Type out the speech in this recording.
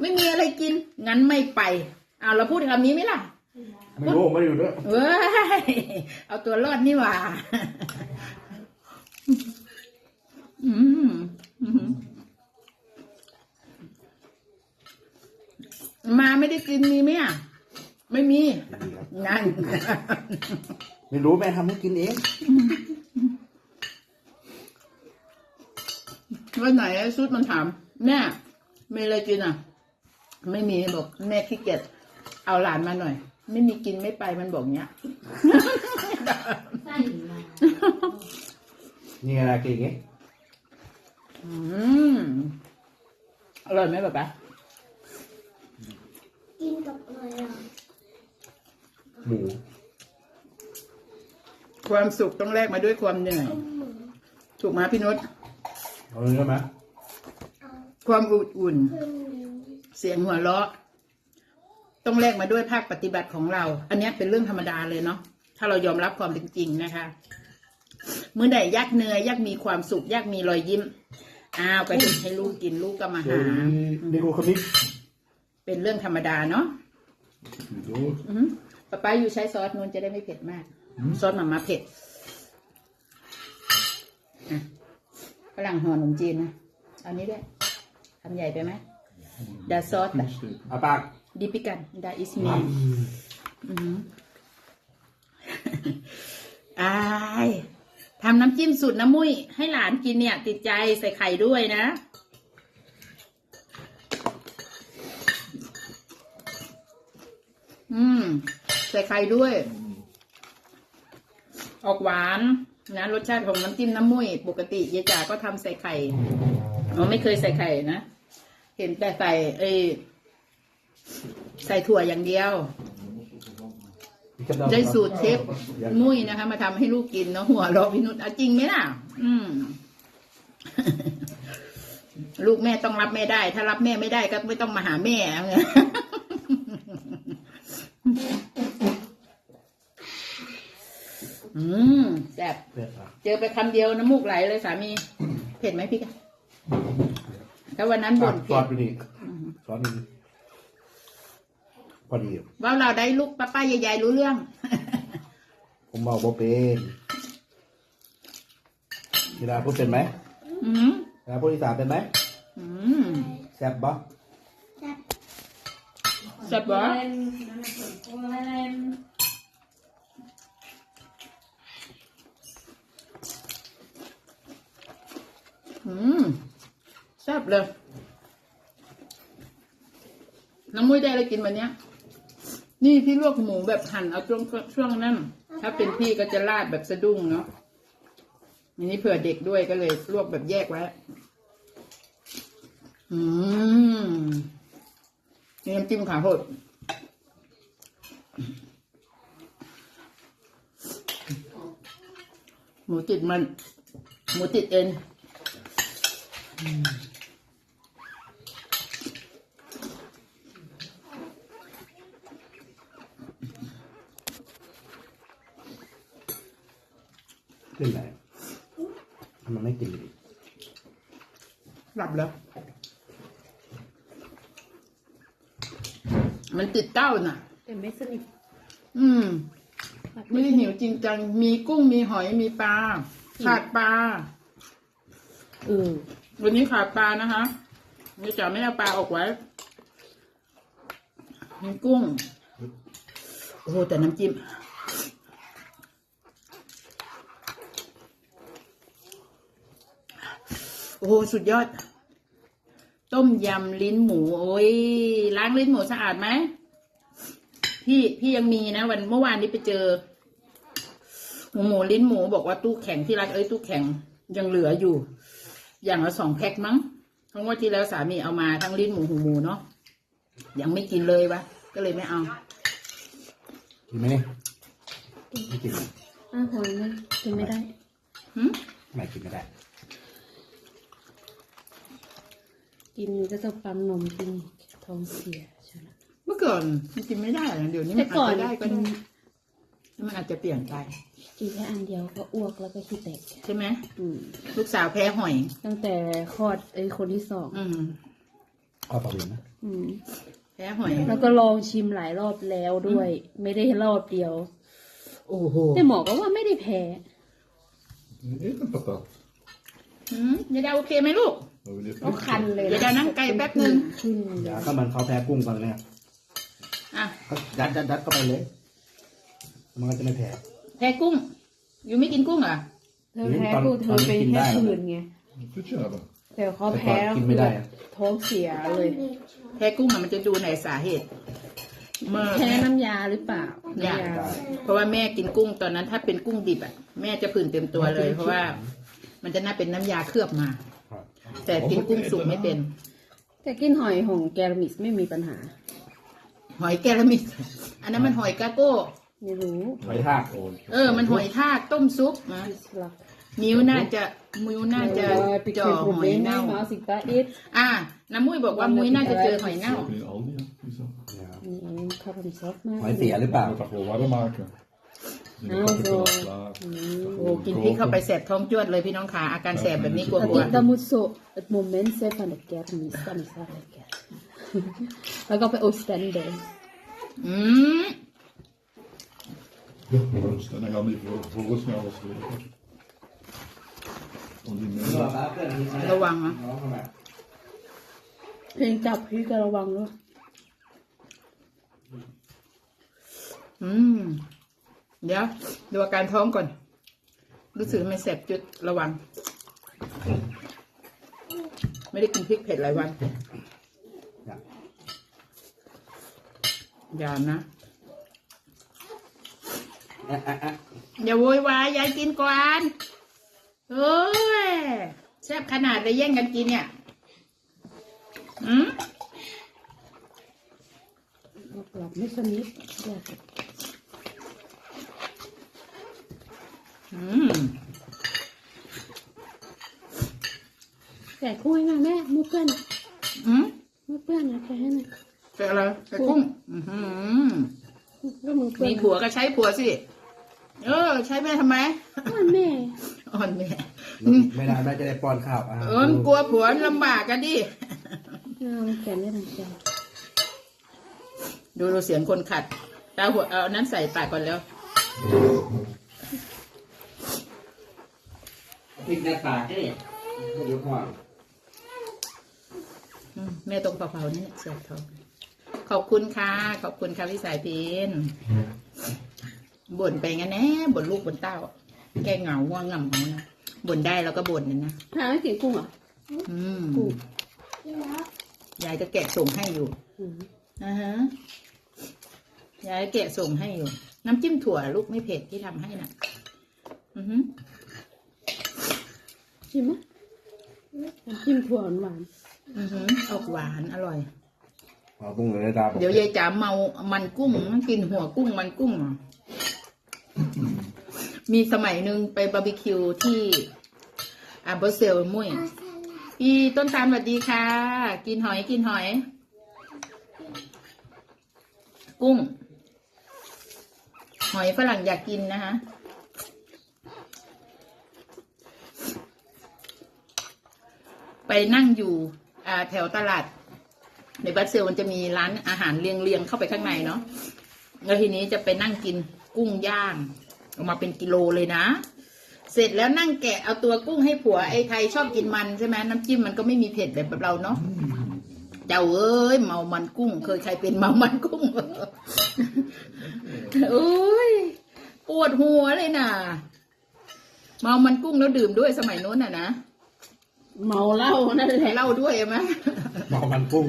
ไม่มีอะไรกิน งั้นไม่ไปเอาเราพูดคำนี้ไหมล่ะ ไม่รู้ไม่ได้อยู่ด้วยเว้ย เอาตัวรอดนี่หว่า อืมอืมมาไม่ได้กินมีไหมอะ ไม่มี นั่น ไม่รู้แม่ทำให้กินเองวันไหนไอ้ซุดมันถามแม่ มีอะไรกินอะ ไม่มีบอกแม่ขี้เกียจเอาหลานมาหน่อย ไม่มีกินไม่ไปมันบอกเนี้ยไส้มานี่อะไรกินอย่างงี้อืมอร่อยไหมป๊าป๊ากินกับอะไรอะหมูความสุขต้องแลกมาด้วยความเหนื่อยถูกไหมพี่นุชเอาเลยได้ไหม ความอบอุ่นเพิ่มเสียงหัวเราะ ต้องแลกมาด้วยภาคปฏิบัติของเรา อันเนี้ยเป็นเรื่องธรรมดาเลยเนาะถ้าเรายอมรับความเป็นจริงนะคะเมื่อใดยากเหนื่อยยากมีความสุขยากมีรอยยิ้มอ้าวไปถึงให้ลูกกินลูกก็มาเดี๋ยวหา นี่กูคนนี้เป็นเรื่องธรรมดาเนาะดูอือหือป๊าป๊าอยู่ใช้ซอสนูนจะได้ไม่เผ็ดมาก ซอสหมาม่าเผ็ดอะฝรั่งห่อขนมจีนนะเอานี้ด้วย ทำใหญ่ไปไหม ดาซอสอะอาปากดิปิกันดาอิสมี อือหืออายทำน้ำจิ้มสูตรน้ำมุ้ยให้หลานกินเนี่ย ติดใจใส่ไข่ด้วยนะ อืม ใส่ไข่ด้วย ออกหวานนะรสชาติของน้ำจิ้มน้ำมุ้ยปกติยายจ๋าก็ทำใส่ไข่เราไม่เคยใส่ไข่นะ เห็นแต่ใส่เอ้ยใส่ถั่วอย่างเดียว ได้สูตรเชฟมุ้ยนะคะ มาทำให้ลูกกินเนาะหัวเราะพินุษเอาจริงไหมล่ะ อืม ลูกแม่ต้องรับแม่ได้ ถ้ารับแม่ไม่ได้ก็ไม่ต้องมาหาแม่เอาไง อืมแซ่บเผ็ดอะเจอไปคำเดียวน้ำมูกไหลเลยสามี เผ็ดไหมพี่กะ ถ้าวันนั้นบ่นซเผ็อดสไปนี่ซอสนี่พอดี ว่าเราได้ลูกป้าป้าใหญ่ๆรู้เรื่อง ผมบอกว่าเป็นกีฬาพูดเป็นไหมอืมกีฬาพูดอีสานเป็นไหมอืมแซ่บบ่แซ่บบ่เล่นนั่นน่ะผลเล่นอืมแซ่บเลย น้ำมุ้ยได้อะไรกินวันเนี้ย นี่พี่ลวกหมูแบบหั่นเอาช่วงช่วงนั้น ถ้าเป็นพี่ก็จะราดแบบสะดุ้งเนาะอันนี้เผื่อเด็กด้วยก็เลยลวกแบบแยกไว้ อืมนี่น้ำจิ้มขาโหดหมูติดมัน หมูติดเอ็น ขึ้นไหนมันไม่กินอีกหลับแล้ว มันติดเต้าน่ะ แต่ไม่สนิทอืม ไม่ได้หิวจริงจัง มีกุ้งมีหอยมีปลาขาดปลาเออวันนี้ขาดปลานะคะนี่จ๋าไม่เอาปลาออกไว้มีกุ้ง โอ้โหแต่น้ำจิ้ม อ้โหสุดยอด ต้มยำลิ้นหมู โอ้ยล้างลิ้นหมูสะอาดไหมพี่พี่ยังมีนะ วันเมื่อวานนี้ไปเจอ หมูหมูลิ้นหมูบอกว่าตู้แข็งที่รักเอ้ยตู้แข็งยังเหลืออยู่ อย่างละสองแพ็คมั้งเพราะว่าที่แล้วสามีเอามาทั้งลิ้นหมูหูหมูเนาะยังไม่กินเลยวะก็เลยไม่เอากินไหมนี่ไม่กินอ้าวหอยนะกินไม่ได้หึไม่กินไม่ได้ กินก็จะปั๊มนมกินท้องเสียใช่ไหมเมื่อก่อนมันกินไม่ได้นะเดี๋ยวนี้แต่มันก่ออาจนจะได้ก็ได้มันอาจจะเปลี่ยนไป กินแค่อันเดียวก็อ้วกแล้วก็ขี้แตกใช่ไหมอืมลูกสาวแพ้หอย ตั้งแต่คลอดไอ้คนที่สองอืมเอาปลาบินนะอืมแพ้หอย แล้วก็ลองชิมหลายรอบแล้วด้วย ไม่ได้รอบเดียว โอ้โหแต่หมอก็ว่าไม่ได้แพ้ Eet een patat. อืมยายดาวโอเคไหมลูก Maar we dit ก็คันเลยเดี๋ยวจะนั่งไกลแป๊บนึงขึ้นอย่าก็มันเขาแพ้กุ้งกันเนี่ยอะก็ยัดยัดยัดเข้าไปเลย มันก็จะไม่แพ้แพ้กุ้ง อยู่ไม่กินกุ้งเหรอเธอแพ้กูเธอเป็นแค่ผื่นไง Goed je hebben. แต่เขาแต่ก่แพ้อนกินไม่ได้อะท้องเสียเลย แพ้กุ้งอะมันจะดูในสาเหตุเมื่อแพ้น้ำยาหรือเปล่าอยากน้ำยาเพราะว่าแม่กินกุ้งตอนนั้นถ้าเป็นกุ้งดิบอะ แม่จะผื่นเต็มตัวเลย เพราะว่ามันจะน่าเป็นน้ำยาเคลือบมาครับ แต่กินกุ้งสุกไม่เป็น แต่กินหอยของแกรมิสไม่มีปัญหา หอยแกลามิดอันนั้นมันหอยกาโก้ ไม่รู้หอยทากเออ มันหอยทากต้มซุปนะสลักนิ้วน่าจะนิ้วน่าจะจ่อหอยเน่า มาสิตาอิดอ่าน้ำมุ้ยบอกว่ามุ้ยน่าจะเจอหอยเน่า Ook in Aldi, ja. Is dat? เนี่ยครับนี่คาร์บอนซอสมากหอยเสี โอ้กินพริกเข้าไปแสบท้องจวดเลยพี่น้องขาอาการแสบแบบนี้กลัว Dat, กลัว dat moet zo het moment zijn van de kermis. Dan is dat lekker. Dan gaan we Oostende. อืม En dan gaan die vol- volgens mij alles weten. Om die ระ mensen. ระวังนะเพลงจับพี่ก็ระวังด้วยอืม เดี๋ยวดูอาการท้องก่อน รู้สึกไมันแสบจุดระวัง ไม่ได้กินพริกเผ็ดหลายวันอย่านะอย่าโวยวายยายกินก่อนโอ้ยแซ่บขนาดเลยแย่งกันกินเนี่ยอืมหลับไม่สนิทอยาก อืม แกะกุ้งให้หน่อยแม่มือเปื้อนอืมมือเปื้อนนะแกะให้หน่อยใส่อะไรใส่กุ้งอือหือก็มือเปื้อนมีผัวก็ใช้ผัวสิ เออ ใช้แม่ทำไมอ้าวแม่อ่อนแม่ไม่ได้แม่จะได้ป้อนข้าวอะเออมันกลัวผัวลำบากกันดิอ้าวมันแกะไม่ทันใจดูดูเสียงคนขัดตาหัวเอาอันนั้นใส่ปากก่อนแล้ว พริกหน้าตาแค่นี้ยกห่วงอืมแม่ตรงเผาๆนี่เนี่ยเสียบทองขอบคุณค่ะ ขอบคุณค่ะพี่สายพินบ่นไปงั้นแน่บ่นลูกบ่นเต้า แกเหงาว่าง่ำเหงานะบ่นได้แล้วก็บ่นนะนะหาไม่กินกุ้งเหรอ อืมกุ้งยายก็แกะส่งให้อยู่อืมอ่าฮะยายแกะส่งให้อยู่ น้ำจิ้มถั่วลูกไม่เผ็ดที่ทำให้น่ะ อือฮึ ชิมไหมน้ำจิ้มถั่วหวานอือฮึออกหวานอร่อย เอากุ้งเลยตาบอกเดี๋ยวยายจ๋าเมา มันกุ้งมันกินหัวกุ้งมันกุ้งเหรอมีสมัยหนึ่งไปบาร์บีคิวที่อาเบอร์เซลมุ้ยพี่ต้นตาลสวัสดีค่ะ กินหอยกินหอย กุ้ง หอยฝรั่งอยากกินนะคะ ไปนั่งอยู่แถวตลาด ในบัสเซลมันจะมีร้านอาหารเรียงๆเข้าไปข้างในเนาะแล้วทีนี้จะไปนั่งกินกุ้งย่าง ออกมาเป็นกิโลเลยนะ เสร็จแล้วนั่งแกะเอาตัวกุ้งให้ผัวไอ้ไทยชอบกินมันใช่ไหมน้ำจิ้มมันก็ไม่มีเผ็ดแบบเราเนาะเจ้าเอ้ยเมามันกุ้ง เคยใครเป็นเมามันกุ้งโอ้ยปวดหัวเลยนะเมามันกุ้งแล้วดื่มด้วยสมัยนู้นน่ะนะ เมาเหล้านั่นแหละเหล่าด้วยไหมหมอมันกุ้ง